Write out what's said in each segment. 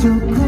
就够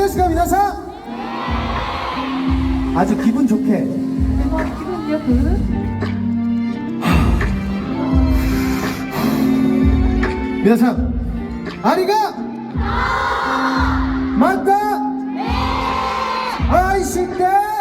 ですか皆さん 아주 기분 좋게. でも気分よく 아리가? 맞다? 네! 아이신데 네!